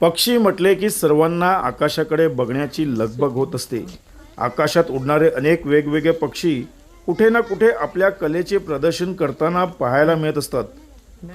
पक्षी म्हटले की सर्वांना आकाशाकडे बघण्याची लगबग होत असते. आकाशात उडणारे अनेक वेगवेगळे पक्षी कुठे ना कुठे आपल्या कलेचे प्रदर्शन करताना पाहायला मिळत असतात.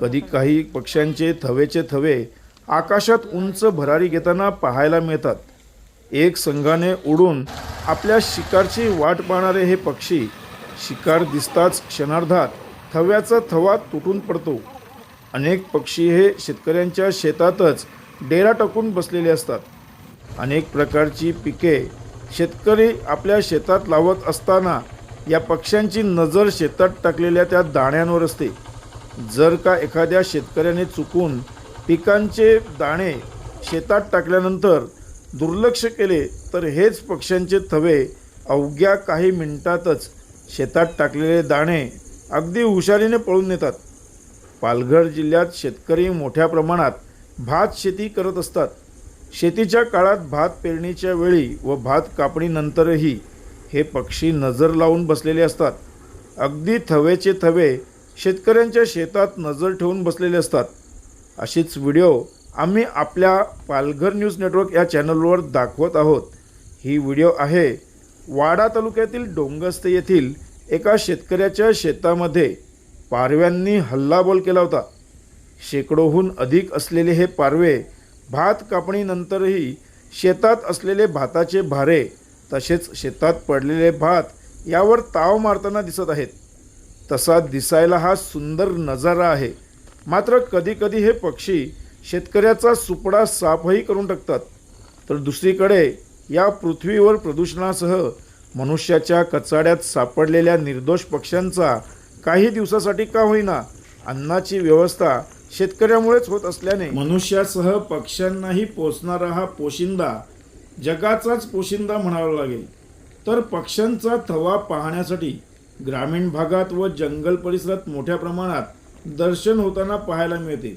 कधी काही पक्ष्यांचे थवेचे थवे आकाशात उंच भरारी घेताना पाहायला मिळतात. एक संघाने उडून आपल्या शिकारची वाट पाहणारे हे पक्षी शिकार दिसताच क्षणार्धात थव्याचा थवा तुटून पडतो. अनेक पक्षी हे शेतकऱ्यांच्या शेतातच डेरा टाकून बसलेले असतात. अनेक प्रकारची पिके शेतकरी आपल्या शेतात लावत असताना या पक्ष्यांची नजर शेतात टाकलेल्या त्या दाण्यांवर असते. जर का एखाद्या शेतकऱ्याने चुकून पिकांचे दाणे शेतात टाकल्यानंतर दुर्लक्ष केले तर हेच पक्ष्यांचे थवे अवघ्या काही मिनिटातच शेतात टाकलेले दाणे अगदी हुशारीने पळून नेतात. पालघर जिल्ह्यात शेतकरी मोठ्या प्रमाणात भात शेती करत असतात. शेतीच्या काळात भात पेरणीच्या वेळी व भात कापणीनंतरही हे पक्षी नजर लावून बसलेले असतात. अगदी थवेचे थवे शेतकऱ्यांच्या शेतात नजर ठेवून बसलेले असतात. अशीच व्हिडिओ आम्ही आपल्या पालघर न्यूज नेटवर्क या चॅनलवर दाखवत आहोत. ही व्हिडिओ आहे वाडा तालुक्यातील डोंगस्ते येथील एका शेतकऱ्याच्या शेतामध्ये पारव्यांनी हल्लाबोल केला होता. शेकडोहून अधिक असलेले हे पारवे भात कापणीनंतरही शेतात असलेले भाताचे भारे तसेच शेतात पडलेले भात यावर ताव मारताना दिसत आहेत. तसा दिसायला हा सुंदर नजारा आहे. मात्र कधीकधी हे पक्षी शेतकऱ्याचा सुपडा साफही करून टाकतात. तर दुसरीकडे या पृथ्वीवर प्रदूषणासह मनुष्याच्या कचाड्यात सापडलेल्या निर्दोष पक्ष्यांचा काही दिवसासाठी का होईना अन्नाची व्यवस्था शेतकऱ्यामुळेच होत असल्याने मनुष्यासह पक्ष्यांनाही पोचणारा हा पोशिंदा जगाचाच पोशिंदा म्हणावा लागेल. तर पक्ष्यांचा थवा पाहण्यासाठी ग्रामीण भागात व जंगल परिसरात मोठ्या प्रमाणात दर्शन होताना पाहायला मिळते.